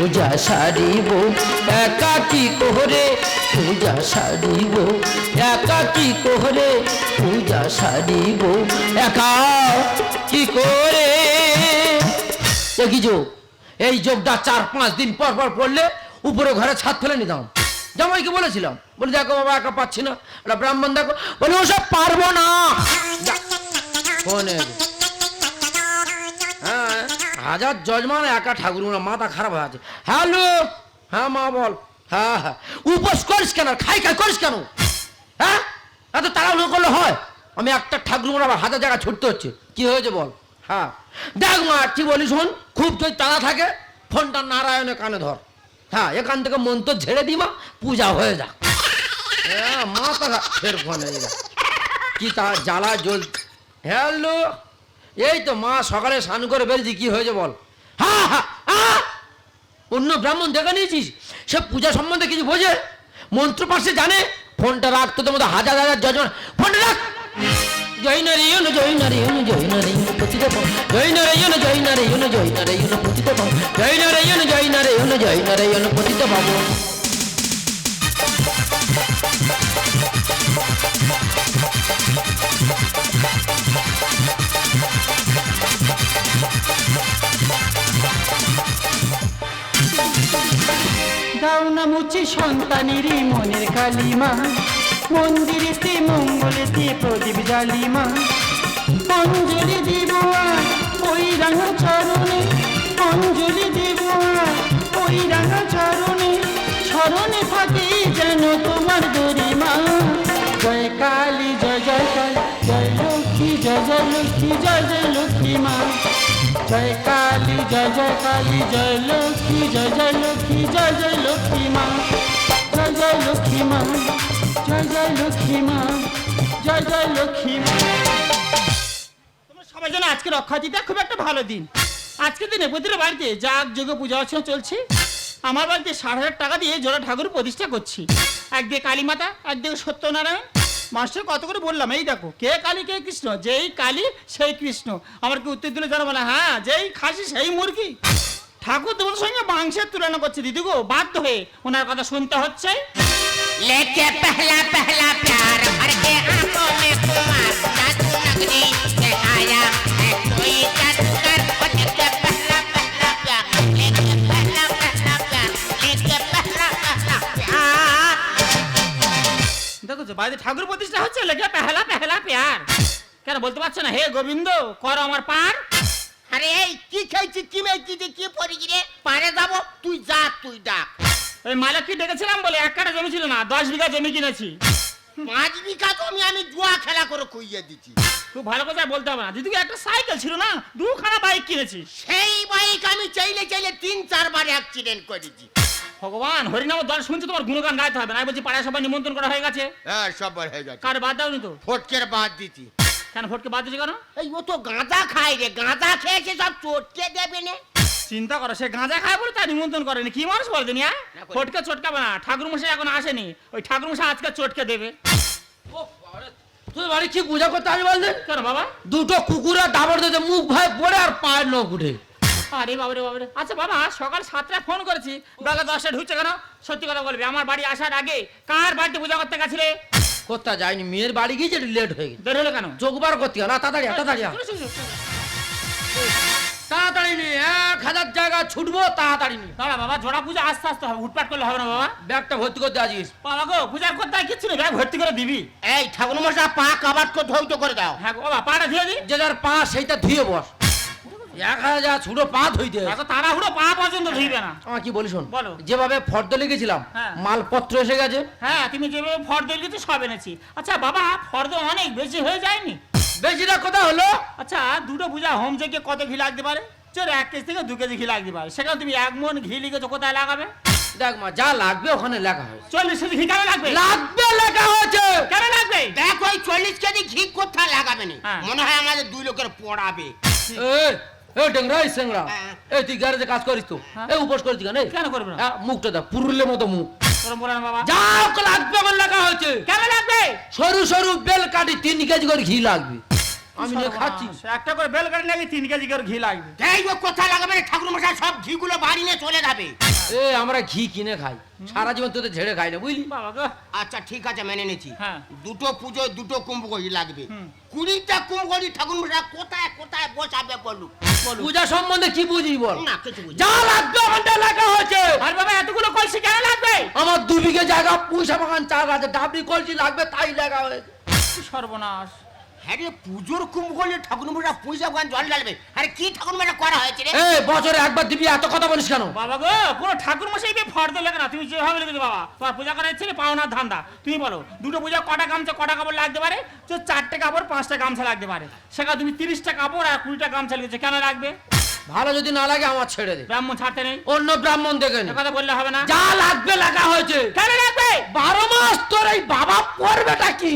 পূজা সারিব, একাকি কোহরে পূজা সারিব, একাকি কোহরে পূজা সারিব একা কি করে দেখি যোগ? এই যোগটা চার পাঁচ দিন পর পর পড়লে উপরে ঘরে ছাদ ফেলে নিতাম। জামাইকে বলেছিলাম? বলে, দেখো বাবা, একা পাচ্ছি না। ব্রাহ্মণ, দেখো। বলে, ওসব পারব না। হাজার যজমান একা ঠাকুর মাথা খারাপ হয়ে আছে। হ্যালো! হ্যাঁ মা, বল। হ্যাঁ হ্যাঁ। উপোস করিস কেন? খাই খাই করিস কেন? হ্যাঁ? এত তাড়াহুড়ো করলে হয়? আমি একটা ঠাকুর আবার হাজার জায়গা ছুটতে হচ্ছে। কি হয়েছে বল? হ্যাঁ। দেখ, মা কি বলি শোন? খুব যদি তাড়া থাকে, ফোনটা নারায়ণের কানে ধর। হ্যাঁ এখান থেকে মন্ত্র ঝেড়ে দিমা পূজা হয়ে যাক। হ্যাঁ মাথা ফের ফোন হয়ে যা। কি তা জ্বালা জল হ্যালো! এই তো মা সকালে স্নান করে বেরিয়েছি কি হয়েছে বল? হ্যাঁ হ্যাঁ অন্য ব্রাহ্মণ দেখে নিয়েছিস? সে পূজা সম্বন্ধে কিছু বোঝে? মন্ত্র পাশে জানে? ফোনটা রাখ, তোদের মধ্যে হাজার হাজার যজন। ফোনটা রাখ! জয় নারায়ণ জয় নারায়ণ জয় নারায়ণ, পতিত পাব জয় নারায়ণ জয় নারায়ণ জয় নারায়ণ, পতিত পাব জয় নারায়ণ জয় নারায়ণ জয় নারায়ণ, পতিত পাব দাও না মুছে সন্তানেরই মনের কালিমা। মন্দিরেতে মঙ্গলেতে প্রদীপ জালিমা। অঞ্জলি দিব ওই রাঙা চরণে। অঞ্জলি দিব ওই রাঙা চরণে। স্মরণে থাকে যেন তোমার গরিমা। জয় কালী, জয় জয় কালী, জয় লক্ষ্মী, জয় জয় লক্ষ্মী, জয় জয় লক্ষ্মী মা। জয় কালী। জয় জয় কালী, জয় লক্ষ্মী, জয় জয় লক্ষ্মী, জয় জয় লক্ষ্মী মা, জয় জয় লক্ষ্মী মা, জয় জয় লক্ষ্মী মা, জয় জয় লক্ষ্মী মা। সবাই জানো আজকে অক্ষয় তৃতীয়া খুব একটা ভালো দিন। আজকের দিনে প্রতিটা বাড়িতে যাগ যোগ পূজা অর্চনা চলছে। আমার বাড়িতে ষাট হাজার টাকা দিয়ে জোড়া ঠাকুর প্রতিষ্ঠা করছি। একদিকে কালী মাতা একদিকে সত্যনারায়ণ মাস্টার কত করে বললাম এই দেখো কে কালী কে কৃষ্ণ যেই কালী সেই কৃষ্ণ আমার কি উত্তর দিলে জানো বলে হ্যাঁ যেই খাসি সেই মুরগি ঠাকুর তোমাদের সঙ্গে মাংসের তুলনা করছে দিদি গো বাধ্য হয়ে ওনার কথা শুনতে হচ্ছে लेके पहला पहला प्यार भर के आंखों में कुमार जादू नगरी में आया है कोई তো বাড়িতে ঠাকুর প্রতিষ্ঠা হচ্ছে? লেগে পেহলা পেহলা প্যার। কেন বলতে পারছ না? হে গোবিন্দ কর আমার পার। আরে এই কি খেয়েছি কি মেয়েছি যে কি পড়ি রে? পারে যাব তুই যা তুই ডাক। ওই মালিককে ডেকেছিলাম বলে এক কাটা জমি ছিল না দশ বিঘা জমি কিনেছি। পাঁচ বিঘা তো আমি জুয়া খেলা করে কইয়ে দিচ্ছি খুব ভালো কথা বলতে হবে না। দিদিকে একটা সাইকেল ছিল না দুখানা বাইক কিনেছি। সেই বাইক আমি চাইলে চাইলে তিন চারবার অ্যাক্সিডেন্ট করেছি। ভগবান হরিনাম দল শুনছি তোমার গুণগান গাইতে হবে। না আমি বলছি পাড়ায় সবাই নিমন্ত্রণ করা হয়ে গেছে। হ্যাঁ সবার হয়ে গেছে। কার বাদ দাওনি তো? ফটকের বাদ দিচ্ছি কেন ফটকে বাদ দিয়েছে কেন? এই ও তো গাঁজা খায় রে গাঁজা খেয়েছে সব চটকে দেবে না। চিন্তা করো সে গাঁজা খায় বলে তার নিমন্ত্রণ করেনি কি মানুষ বলে দুনিয়া। ফটকে চটকাবে না। ঠাকুর মশাই এখন আসেনি। ওই ঠাকুর মশাই আজকে চটকে দেবে। তোর বাড়ি কি পূজা করতে আমি বললেন কেন বাবা? দুটো কুকুরা দাবর দিতে মুখ ভাই পড়ে আর পায়ের নখ উঠে। আরে বাবারে বাবারে আচ্ছা বাবা সকাল সাতটায় ফোন করেছি। বেলা দশটা ঢুকছে কেন? সত্যি কথা বলবি আমার বাড়ি আসার আগে কার বাড়িতে পূজা করতে গেছিলে? কোথা যায়নি মেয়ের বাড়ি গিয়েছে লেট হয়ে গেছে। দেরি হলো কেন? চোখবার করতে না তাড়াতাড়ি তাড়াতাড়ি। তাড়াতাড়ি নি এক হাজার জায়গা ছুটবো তাড়াতাড়ি নি দাঁড়া বাবা জোড়া পূজা আস্তে আস্তে হবে হুটপাট করলে হবে না বাবা। ব্যাগটা ভর্তি করতে আছিস বাবা গো পূজার করতে আর কিচ্ছু নেই ব্যাগ ভর্তি করে দিবি। এই ঠাকুর মশা পা কাবার করে ধৌত করে দাও। হ্যাঁ বাবা পাটা ধুয়ে দি যে যার পা সেইটা ধুয়ে বস। এক হাজার ছুটো পা ধুইতে হবে। তাড়াহুড়ো পা পর্যন্ত ধুইবে না। আমার কি বলি শোন বলো। যেভাবে ফর্দ লিখেছিলাম হ্যাঁ। মালপত্র এসে গেছে। হ্যাঁ তুমি যেভাবে ফর্দ লিখেছো সব এনেছি। আচ্ছা বাবা ফর্দ অনেক বেশি হয়ে যায়নি? বেশিটা কথা হলো? আচ্ছা দুটো পূজা হোম থেকে কত ঘি লাগতে পারে? চল এক কেজি থেকে দু কেজি ঘি লাগতে পারে। সেখানে তুমি এক মন ঘি লিখেছো কোথায় লাগাবে? দেখ মা যা লাগবে ওখানে লেখা হয়েছে। চল্লিশ কেজি ঘি কেন লাগবে? লাগবে লেখা হয়েছে। কেন লাগবে? দেখ ওই চল্লিশ কেজি ঘি কোথায় লাগাবে না? হ্যাঁ। মনে হয় আমাদের দুই লোকের পড়াবে। এ এ ডেংরা এই সেংরা হ্যাঁ। এই তুই গ্যারেজে কাজ করিস তো। এ এই উপোস করিস কেন? কেন করবে না? হ্যাঁ, মুখটা দেখ পুরুলের মতো মুখ। তোর বলে না বাবা। যা লাগবে আমার লেখা হয়েছে। কেন লাগবে? সরু সরু বেল কাটি তিন কেজি করে ঘি লাগবে। আমি নিয়ে খাচ্ছি। একটা করে বেল কাটি নাকি তিন কেজি করে ঘি লাগবে। এই ও কোথায় লাগাবে ঠাকুর মশাই সব ঘিগুলো বাড়ি নিয়ে চলে যাবে। এ আমরা ঘি কিনে খাই। সারা জীবন তোদের ঝেড়ে খাই না বুঝলি? আচ্ছা ঠিক আছে মেনে নিচ্ছি হ্যাঁ। দুটো পুজো দুটো কুম্ভকরি লাগবে। কুড়িটা কুম্ভকরি ঠাকুর মশাই কোথায় কোথায় বসাবে বলুন পূজা সম্বন্ধে কি বুঝি বল? না কিছু বুঝি যা লাগবে ওখানটা লেখা হয়েছে। আর বাবা এতগুলো কলসি কেন লাগবে? আমার দু বিঘে জায়গা পুঁইশা বাগান চাষ আছে ডাবলি কলসি লাগবে তাই লেখা হয়েছে। সর্বনাশ। হ্যাঁ রে পুজোর পয়সা জল ঢালবে। আরে কি করা হয়েছে রে? বছরে একবার দিবি এত কথা বলিস কেন? বাবা গো কোনো ঠাকুর মশাই ফর্দ না তুমি যেভাবে লিখেছো বাবা। তোমার পূজা করার ইচ্ছে পাওনার ধান্দা। তুমি বলো দুটো পূজা কটা গামছা কটা কাপড় লাগতে পারে? তো চারটে কাপড় পাঁচটা গামছা লাগতে পারে। সেখানে তুমি তিরিশটা কাপড় আর কুড়িটা গামছা লিখেছো কেন লাগবে? ভালো যদি না লাগে আমার ছেড়ে দে। ব্রাহ্মণ ছাড়তে নেই। অন্য ব্রাহ্মণ দেখে নে। কথা বললে হবে না। যা লাগবে লাগা হয়েছে। কেন লাগবে? বারো মাস তোর এই বাবা পড়বেটা কি?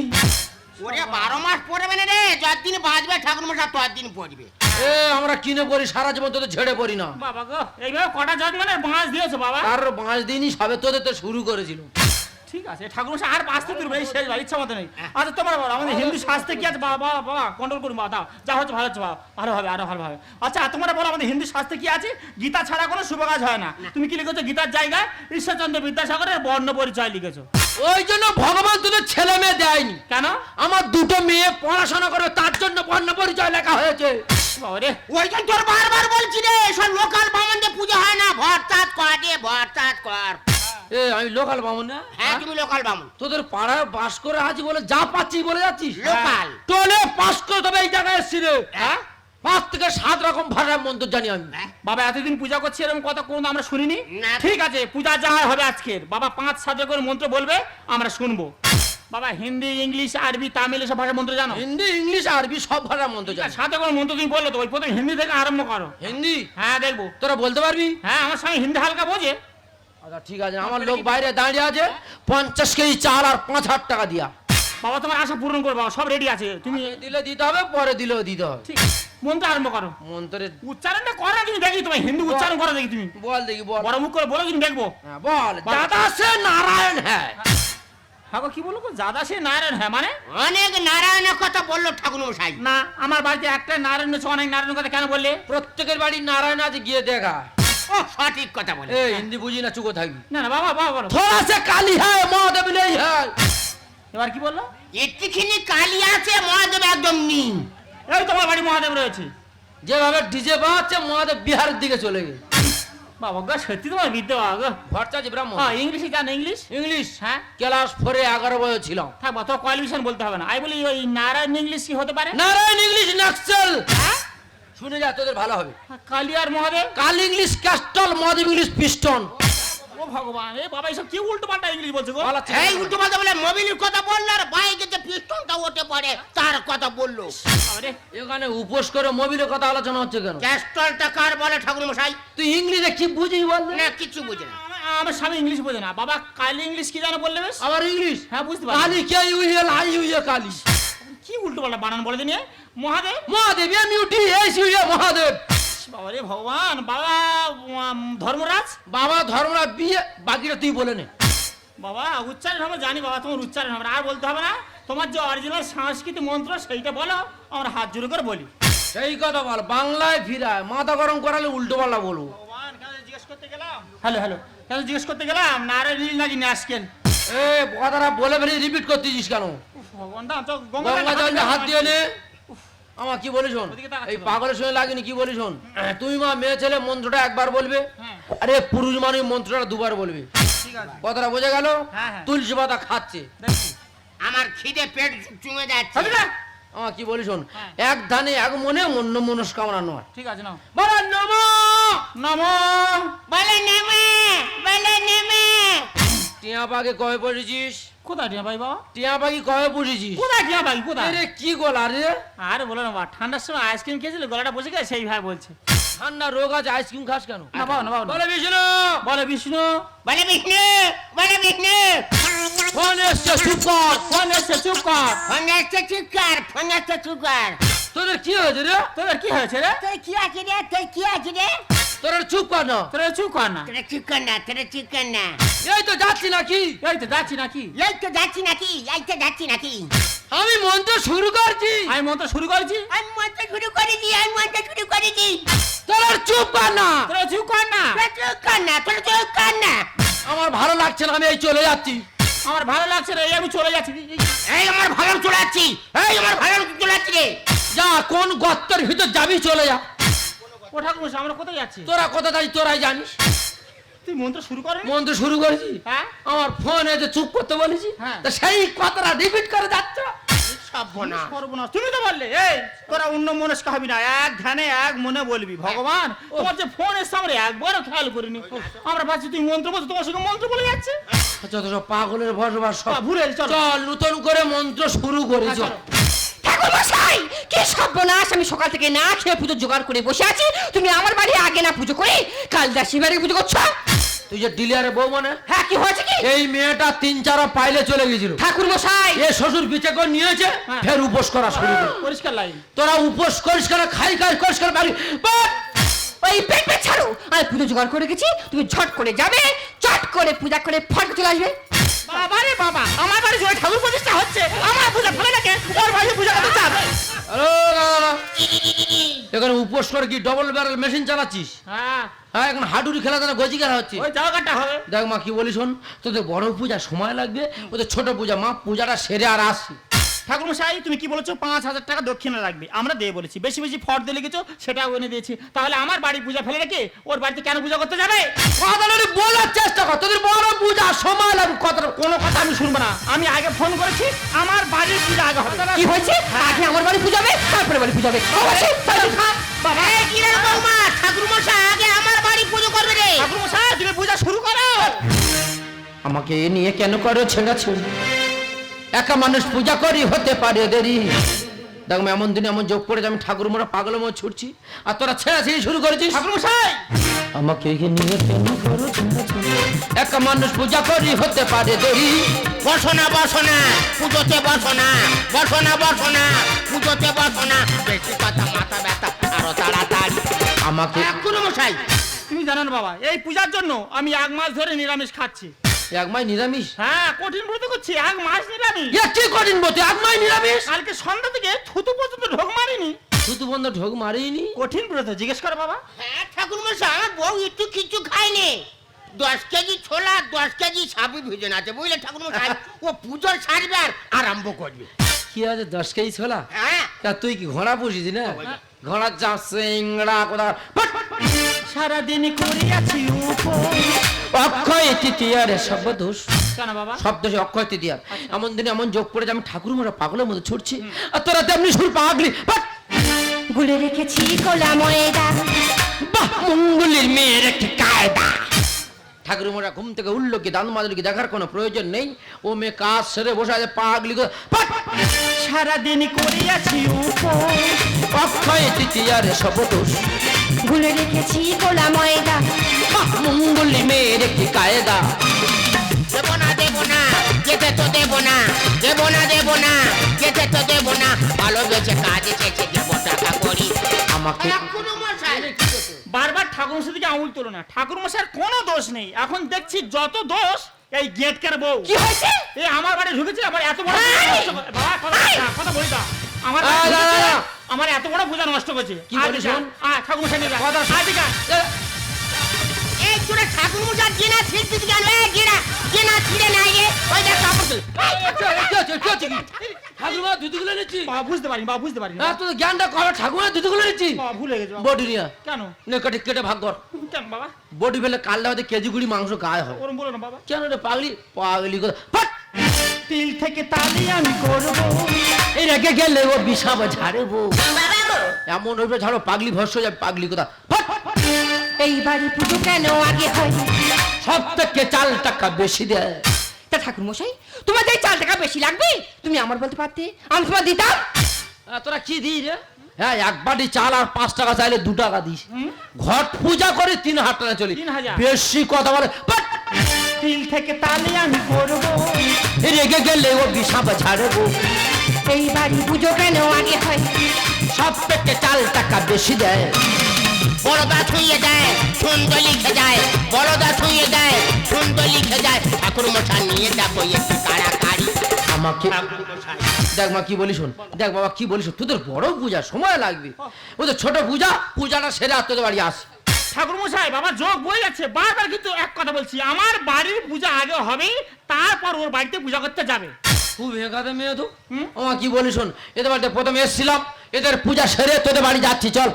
ওরে বারো মাস পড়বে না রে যতদিন বাঁচবে ঠাকুর মশাই ততদিন পড়বে। এ আমরা কিনে পড়ি সারা জীবন তোদের ঝেড়ে পড়ি না। বাবা গো এইভাবে কটা জজ মানে বাঁশ দিয়েছ বাবা? আর বাঁশ দিনই সবে তোদের তো শুরু করেছিল ঠিক আছে ঠাকুর আর বাঁচতে তুলবে এই শেষ বার ইচ্ছা মতো নেই। আচ্ছা তোমার বলো আমাদের হিন্দু শাস্ত্রে কি আছে? বাবা বাবা বাবা কন্ট্রোল করুন বাবা দাও যা হচ্ছে ভালো হচ্ছে বাবা ভালো হবে আরও ভালো হবে। আচ্ছা তোমরা বলো আমাদের হিন্দু শাস্ত্রে কি আছে? গীতা ছাড়া কোনো শুভ কাজ হয় না। তুমি কি লিখেছো গীতার জায়গায়? ঈশ্বরচন্দ্র বিদ্যাসাগরের বর্ণ পরিচয় লিখেছো। ওই জন্য ভগবান তোদের ছেলে মেয়ে দেয়নি। কেন? আমার দুটো মেয়ে পড়াশোনা করে তার জন্য বর্ণ পরিচয় লেখা হয়েছে। বাবা রে। ওই জন্য তোর বারবার বলছি রে সব লোকাল বামনদের পুজো হয় না ভরতাত কর রে ভরতাত কর। এ আমি লোকাল বামুন না হ্যাঁ তুমি লোকাল বামন। তোদের পাড়ায় বাস করে আছি বলে যা পাচ্ছি বলে যাচ্ছিস? লোকাল। টোলে পাস করে তবে এই জায়গায় এসছি রে হ্যাঁ। পাঁচ থেকে সাত রকম ভাষার মন্ত্র জানি আমি। হ্যাঁ? বাবা এতদিন পূজা করছি এরকম কথা কোনো আমরা শুনিনি? ঠিক আছে পূজা যা হবে আজকের। বাবা পাঁচ সাত করে মন্ত্র বলবে আমরা শুনব। বাবা হিন্দি ইংলিশ আরবি তামিল সব ভাষার মন্ত্র জানো? হিন্দি ইংলিশ আরবি সব ভাষার মন্ত্র জানি। সাথে করে মন্ত্র তুমি বলল তো ওই প্রথমে হিন্দি থেকে আরম্ভ করো। হিন্দি? হ্যাঁ দেখব। তোরা বলতে পারবি? হ্যাঁ আমার সঙ্গে হিন্দি হালকা বোঝে। আচ্ছা ঠিক আছে আমার লোক বাইরে দাঁড়িয়ে আছে পঞ্চাশ কেজি চাল আর পাঁচ হাজার টাকা দিয়া। বাবা তোমার আশা পূরণ করব সব রেডি আছে। তুমি দিলে দিতে হবে পরে দিলেও দিতে হবে। ঠিক মন্ত্র আরম্ভ করো। মন্ত্রে উচ্চারণটা করো তুমি দেখি তোমার হিন্দি উচ্চারণ করো দেখি তুমি। বল দেখি বল। বড় মুখ করে বলো তুমি দেখব? হ্যাঁ, বল। দাদা সে নারায়ণ হ্যাঁ গো, কি বলব দাদা সে নারায়ণ হ্যাঁ মানে? অনেক নারায়ণের কথা বলল ঠাকুর মশাই না আমার বাড়িতে একটা নারায়ণ আছে অনেক নারায়ণ কথা কেন বললে? প্রত্যেকের বাড়ি নারায়ণ আছে গিয়ে দেখা। সঠিক কথা বলে। এ হিন্দি বুঝি না চুকো থাকবি। না না বাবা বাবা বলো। থোড়া সে কালি হ্যাঁ মহাদেব নেই হ্যাঁ এবার কি বলল? একটিখানি কালি আছে মহাদেব একদম নিম এই তোমার বাড়ি মহাদেব রয়েছে। যেভাবে ডিজে বাজছে মহাদেব বিহারের দিকে চলে গেছে। বাবা গো সত্যি তোমার বিদ্যা বাবা গো। ভট্টাচার্য ব্রাহ্মণ। হ্যাঁ ইংলিশে জানো ইংলিশ? ইংলিশ হ্যাঁ? ক্লাস ফোরে এগারো বছর ছিলাম থাক তো কোয়ালিফিকেশন বলতে হবে না। আমি বলি ওই নারায়ণ ইংলিশ কি হতে পারে? নারায়ণ ইংলিশ নাক্সেল। হ্যাঁ? শুনে যা তোদের ভালো হবে। কালিয়ার মহাদেব? কাল English castle Mahadev English piston. ও ভগবান এ বাবা এসব কি উল্টো পাল্টা ইংলিশ বলছে গো? এই উল্টো পাল্টা বলে মোবিলের কথা বলল আর বাইকে যে পিস্টনটা ওঠে পড়ে তার কথা বলল। আরে এখানে উপোস করে মোবিলের কথা আলোচনা হচ্ছে কেন? ক্যাস্টলটা কার বলে ঠাকুর মশাই? তুই ইংলিশে কি বুঝিস বল না? কিছু বুঝে না। আমা- আমার স্বামী ইংলিশ বোঝে না। বাবা কালি ইংলিশ কি জানো বললে বেশ? আবার ইংলিশ? হ্যাঁ বুঝতে Kali K U I U Kali. কি উল্টো পাল্টা বানান বলে দিনে Mahadev? Mahadev M U T S U Mahadev. বাবা রে ভগবান বাবা ধর্মরাজ? বাবা ধর্মরাজ বিয়ে বাকিটা তুই বলে নে। বাবা উচ্চারণ হবে জানি বাবা তোমার উচ্চারণ হবে আর বলতে হবে না তোমার যে অরিজিনাল সাংস্কৃতিক মন্ত্র সেইটা বলো আমরা হাত জোড়ে করে বলি। সেই কথা বল বাংলায় ফিরায় মাথা গরম করালে উল্টো পাল্টা বলব। জিজ্ঞেস করতে গেলাম? হ্যালো হ্যালো কেন জিজ্ঞেস করতে গেলাম? নীল নাকি ন্যাসকেল এ কথাটা বলে ফেলে রিপিট করতেছিস কেন? ভগবান গঙ্গা হাত দিয়ে নে। আমার কি বলিস শোন? এই পাগলের সঙ্গে লাগেনি কি বলিস শোন? তুই মা মেয়ে ছেলে মন্ত্রটা একবার বলবে। হ্যাঁ। আরে পুরুষ মানুষ মন্ত্রটা দুবার বলবে। ঠিক আছে। কথাটা বোঝা গেল? হ্যাঁ, হ্যাঁ। তুলসী পাতা খাচ্ছে। আমার খিদে পেট চুঙে যাচ্ছে? আমার কি বলিস শোন? হ্যাঁ। এক ধানে এক মনে অন্য মনস্কামনা নয়। ঠিক আছে নাও। বলো নম! নমো! বলে নেমে! বলে নেমে! টিয়া পাকে কবে পড়েছিস? কোথায় টিয়া ভাই বাবা? টিয়া পাখি কবে পুষেছিস কোথায় টিয়া ভাই কোথায়? আরে কি গলা রে? আরে বলো না বাবা ঠান্ডার সময় আইসক্রিম খেয়েছিল? গলাটা বসে গেছে? সেই ভাই বলছে। ঠান্ডা রোগ আছে আইসক্রিম খাস কেন? না বাবা না বাবা বলে বিষ্ণু! বলে বিষ্ণু। বলে বিষ্ণু! বলে বিষ্ণু! ফোন এসছে চুপ কর ফোন এসছে চুপ কর। ফোন আসছে চুপ কর ফোন আসছে চুপ কর। তোদের কি হয়েছে রে? তোদের কি হয়েছে রে? তুই কি আছে রে? তুই কি আছে রে? তোরা চুপ কর না তোরা চুপ কর না তোরা চুপ কর না তোরা চুপ কর না এই তো যাচ্ছি নাকি? এই তো যাচ্ছি নাকি। এই তো যাচ্ছি নাকি এই তো যাচ্ছি নাকি। আমি মন্ত্র শুরু করছি। আমি মন্ত্র শুরু করেছি। আমি মন্ত্র শুরু করেছি আমি মন্ত্র শুরু করেছি। তোরা চুপ কর না তোরা চুপ কর না তোরা চুপ কর না তোরা চুপ কর না আমার ভালো লাগছে না আমি এই চলে যাচ্ছি। আমার ভালো লাগছে রে এই আমি চলে যাচ্ছি। এই আমার ভালো চলাচ্ছি এই আমার ভালো চলাচ্ছি রে। যা কোন গর্তের ভিতর যাবি চলে যা। ও ঠাকুর আমরা কোথায় যাচ্ছি? তোরা কথা তাই তোরাই জানিস। তুই মন্ত্র শুরু কর। মন্ত্র শুরু করেছি? হ্যাঁ। আমার ফোন এসে চুপ করতে বলেছি হ্যাঁ। তা সেই কথাটা রিপিট করে যাচ্ছ? তুমি তো বললে এই তোরা অন্য মনস্ক হবি না এক ধ্যানে এক মনে বলবি ভগবান। তোমার যে ফোন এসছে আমরা একবারও খেয়াল করিনি। আমরা ভাবছি তুই মন্ত্র বলছো তোমার সঙ্গে মন্ত্র বলে যাচ্ছে। যত সব পাগলের বসবাস সব ভুলে চলো। নতুন করে মন্ত্র শুরু করে মশাই কি সর্বনাশ? আমি সকাল থেকে না খেয়ে পুজো জোগাড় করে বসে আছি। তুমি আমার বাড়ি আগে না পুজো করে কাল দাসী বাড়ি পুজো করছ? তুই যে ডিলিয়ারে বউ মানে? হ্যাঁ কি হয়েছে কি? এই মেয়েটা তিন চার পাইলে চলে গেছিল। ঠাকুর মশাই। এ শ্বশুর পিছে করে নিয়েছে হ্যাঁ। ফের উপোস করা শুরু করে পরিষ্কার লাইন তোরা উপোস করিস কেন? খাই খাই করিস কেন? বাড়ি ওই পেট পেট ছাড়ো। আমি পুজো জোগাড় করে গেছি তুমি ঝট করে যাবে চট করে পূজা করে ফট চলে আসবে। বাবা রে বাবা আমার বাড়ি জোরে ঠাকুর প্রতিষ্ঠা হচ্ছে আমার পূজা ভালো লাগে ওর বাড়ি পূজা করতে দাদা এখানে উপোস করে কি ডবল ব্যারেল মেশিন চালাচ্ছিস? হ্যাঁ। হ্যাঁ এখন হাডুরি খেলা যেন গজি খেলা হচ্ছে। ওই জায়গাটা হবে। দেখ মা কি বলি শোন তোদের বড় পূজা সময় লাগবে ওদের ছোট পূজা মা পূজাটা সেরে আর আসি ঠাকুর মশাই তুমি কি বলেছ? পাঁচ হাজার টাকা দক্ষিণা লাগবে। আমরা দিয়ে বলেছি। বেশি বেশি ফট দিয়ে লিখেছো সেটাও এনে দিয়েছি। তাহলে আমার বাড়ি পূজা ফেলে রেখে ওর বাড়িতে কেন পূজা করতে যাবে? কথাটা বলার চেষ্টা কর। তোদের বড় পূজা সময় লাগবে কথাটা কোনো কথা আমি শুনব না। আমি আগে ফোন করেছি আমার বাড়ির পূজা আগে হবে। কি হয়েছে? আগে আমার বাড়ি পূজাবে তারপরে বাড়ি পুজাবে। আগে আমার বাড়ি পুজো করবে রে। তুমি পূজা শুরু করো। আমাকে নিয়ে কেন করো ছেড়েছ? একা মানুষ পূজা করি হতে পারে দেরি। দেখ এমন দিনে এমন যোগ পড়েছে আমি ঠাকুর মোড়া পাগল মোড় ছুটছি। আর তোরা ছেড়া ছেড়ে শুরু করেছিস। ঠাকুর মশাই আমাকে নিয়ে কেন করো একা মানুষ পূজা করি হতে পারে দেরি। বসো না বসো না পুজোতে বসো না বসো না বসো পুজোতে বসো না বেশি কথা মাথা ব্যথা আরও তাড়াতাড়ি। আমাকে ঠাকুর মশাই তুমি জানো না বাবা এই পূজার জন্য আমি এক মাস ধরে নিরামিষ খাচ্ছি। এক মাই নিরামিষ। হ্যাঁ কঠিন ব্রত করছি এক মাস নিরামিষ। এ কি কঠিন এক মাই নিরামিষ? কালকে সন্ধ্যা থেকে থুতু পর্যন্ত ঢোক মারিনি। শুধু বন্ধ ঢোক মারিনি? কঠিন ব্রত জিজ্ঞেস কর বাবা। হ্যাঁ ঠাকুর মশাই আমার বউ একটু কিছু খায়নি। দশ কেজি ছোলা দশ কেজি সাবু ভিজে বুঝলে ঠাকুর মশাই ও পুজোর সারবে আর আরম্ভ করবে। কি আছে দশ কেজি ছোলা? হ্যাঁ। তা তুই কি ঘোড়া পুষিস না? ঘোড়া চাপ সিংড়া কোথা ফাট! সারাদিন করিয়াছি অক্ষয় তৃতীয়ারে সব দোষ কেন বাবা? সব দোষে অক্ষয় তৃতীয়ার এমন দিনে এমন যোগ পড়ে যে আমি ঠাকুর মোড়া পাগলের মতো ছুটছি। আর তোরা তেমনি সুর পাগলি! গুলে রেখেছি কোলা ময়দা। বাহ! মঙ্গলের মেয়ের একটি কায়দা। ঠাকুর মোড়া ঘুম থেকে উঠল কি দান মাদুর কি দেখার কোনো প্রয়োজন নেই। ও মেয়ে কাজ সেরে বসে আছে পাগলি! সারাদিন করিয়াছি অক্ষয় তৃতীয়ারে সব দোষ গুলে রেখেছি কোলা ময়দা। বাহ মঙ্গলের মেয়ের একটি কায়দা। দেব না দেব না যেতে তো দেব না দেব না দেব না যেতে তো দেব না ভালো গেছে কাজ এসেছে দেব টাকা করি। আমাকে বারবার ঠাকুর মশাই দিকে আঙুল তোলো না। ঠাকুর মশাইয়ের কোনো দোষ নেই। এখন দেখছি যত দোষ এই গেটকার বউ। কি হয়েছে? এই আমার বাড়ি ঢুকেছে আবার এত বড় কথা বলি না। আমার এত বড় পূজা নষ্ট করছে। কি আয় শোন? ঠাকুর মশাই নিয়ে যা। আয় দিকা। এই তোরা ঠাকুর মশাই জিনা ছিঁড়তে কেন এই জিনা জিনা ছিঁড়ে নাই রে ওই দেখ কাপড় তুল। দুধগুলো নিচ্ছি? বাবা বুঝতে পারিনি বাবা বুঝতে পারিনি। হ্যাঁ তোর জ্ঞানটা কবে ঠাকুর মা দুধগুলো নিচ্ছি? বাবা ভুলে গেছো বাবা। বডি নিয়ে কেন? নে কেটে কেটে ভাগ কর। কেন বাবা? বডি ফেলে কালটা হয়তো কেজি কুড়ি মাংস গায়ে হয় ওরম বলো না বাবা। কেন রে পাগলি? পাগলি কথা ফাট! তিল থেকে তালি আমি করব। এই রেখে গেলে ও বিষাব ঝাড়ে এমন ওইভাবে ঝাড়ো পাগলি ভস্য যাবে পাগলি কথা! এই বাড়ি পুজো কেন আগে হয়? সব থেকে চাল টাকা বেশি দেয়। তা ঠাকুর মশাই তোমার এই চাল টাকা বেশি লাগবে? তুমি আমার বলতে পারতে? আমি তোমার দিতাম? তোরা কি দিই রে হ্যাঁ এক বাটি চাল আর পাঁচ টাকা চাইলে দু টাকা দিস। ঘট পূজা করে তিন হাজার টাকা চলি। বেশি কথা বলে বাট! তিল থেকে তালে আমি করব। রেগে গেলে ও বিষাপ ছাড়বো এই বাড়ি পুজো কেন আগে হয়? সব থেকে চাল টাকা বেশি দেয়। বড়দা ছুঁয়ে দেয় সুন্দর লিখে যায়। বড়দা ছুঁয়ে দেয় সুন্দর লিখে যায়। ঠাকুর মশাই নিয়ে যাব একটু তাড়াতাড়ি। আমাকে দেখ মা কি বলিস শোন? দেখ বাবা কি বলিস শোন, তোদের বড় পূজা সময় লাগবে। ওদের ছোট পূজা পূজাটা সেরে আর তোদের বাড়ি আস ঠাকুর মশাই বাবা যোগ বয়ে যাচ্ছে। বারবার কিন্তু এক কথা বলছি আমার বাড়ির পূজা আগে হবে তারপর ওর বাড়িতে পূজা করতে যাবে। খুব একাদে মেয়ে তো। আমার কি শোন এদের বাড়িতে প্রথমে এসেছিলাম এদের পূজা সেরে তোদের বাড়ি যাচ্ছি চল।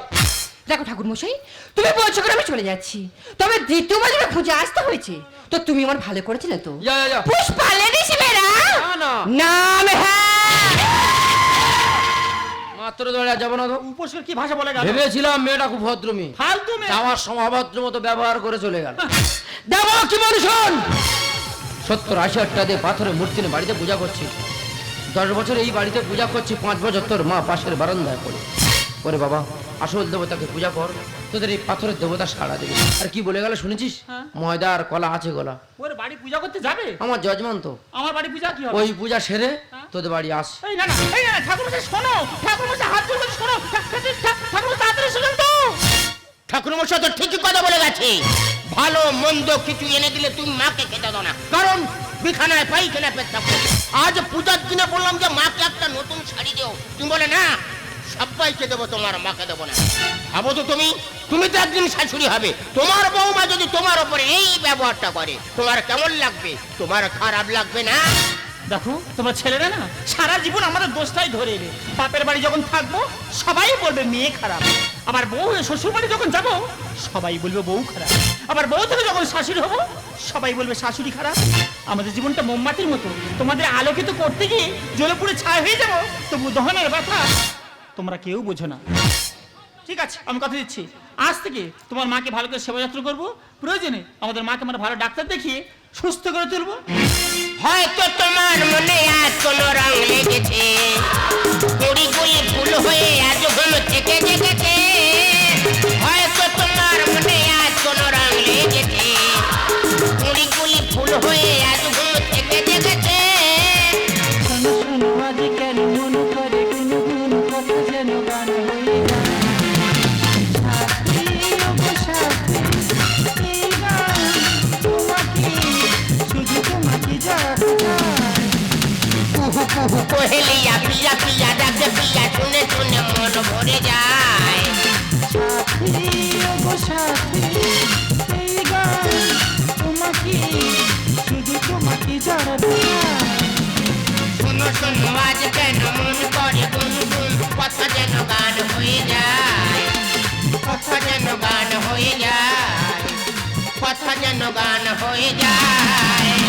দেখো ঠাকুর মশাই তুমি বলছো করে আমি চলে যাচ্ছি তবে দ্বিতীয়বার যখন খুঁজে আসতে হয়েছে তো তুমি আমার ভালো করেছিলে তো। পুষ্পালে দিছি না, না। হ্যাঁ। মাত্র ধরে যাব না তো। উপোস করে কি ভাষা বলে গেল? ভেবেছিলাম মেয়েটা খুব ভদ্রমি ফালতু মেয়ে। যাওয়ার সময় অভদ্র মতো ব্যবহার করে চলে গেল। দেবো কি মানুষন সত্তর আশি হাজার দিয়ে পাথরের মূর্তি বাড়িতে পূজা করছি। দশ বছর এই বাড়িতে পূজা করছি পাঁচ বছর তোর মা পাশের বারান্দায় পড়ে। ওরে বাবা আসল দেবতাকে পূজা কর। তোদের এই পাথরের দেবতা সাড়া দেবে। আর কি বলে গেল শুনেছিস? হ্যাঁ। ময়দা আর কলা আছে গলা। ওর বাড়ি পূজা করতে যাবে? আমার জজমান তো। আমার বাড়ি পূজা কি হবে? ওই পূজা সেরে তোদের বাড়ি আস। এই না না এই না না, ঠাকুর মশাই শোনো ঠাকুর মশাই হাত জোড় করে শোনো। ঠা- ঠা- ঠা- ঠাকুর মশাই তাড়াতাড়ি শুনুন তো। ঠাকুর মশাই তো ঠিকই কথা বলে গেছে। ভালো মন্দ কিছু এনে দিলে তুমি মাকে খেতে দাও না। কারণ বিখানায় পাইখানা পেচ্ছাপ করবে। আজ পূজার দিনে বললাম যে মাকে একটা নতুন শাড়ি দিও। তুমি বলে না সবাইকে দেবো তোমার মাকে দেবো না। ভাবো তো তুমি তুমি তো একদিন শাশুড়ি হবে। তোমার বৌমা যদি তোমার ওপরে এই ব্যবহারটা করে, তোমার কেমন লাগবে? তোমার খারাপ লাগবে না? দেখো, তোমার ছেলেরা না সারা জীবন আমাদের দোষটাই ধরে এলে বাপের বাড়ি যখন থাকব, সবাই বলবে মেয়ে খারাপ। আবার বউ শ্বশুর বাড়ি যখন যাব, সবাই বলবে বউ খারাপ। আবার বউ থেকে যখন শাশুড়ি হব, সবাই বলবে শাশুড়ি খারাপ। আমাদের জীবনটা মোমবাতির মতো। তোমাদের আলোকিত করতে গিয়ে জ্বলে পুড়ে ছাই হয়ে যাব, তবু দহনের ব্যথা তোমরা কেউ বোঝো না। ঠিক আছে, আমি কথা দিচ্ছি। আজ থেকে তোমার মাকে ভালো করে সেবা যত্ন করব। প্রয়োজনে আমাদের মাকে আমরা ভালো ডাক্তার দেখিয়ে সুস্থ করে তুলবো। হয়তো তোমার মনে আজ কোনো রং লেগেছে। হয়ে আজ থেকে কুহু কুহু কোহেলিয়া পিয়া পিয়া ডাকে পিয়া শুনে শুনে মন ভরে যায়। শোনো শোনো আজ কেন মন করে গুন গুন কথা যেন গান হয়ে যায় কথা যেন গান হয়ে যায় কথা যেন গান হয়ে যায়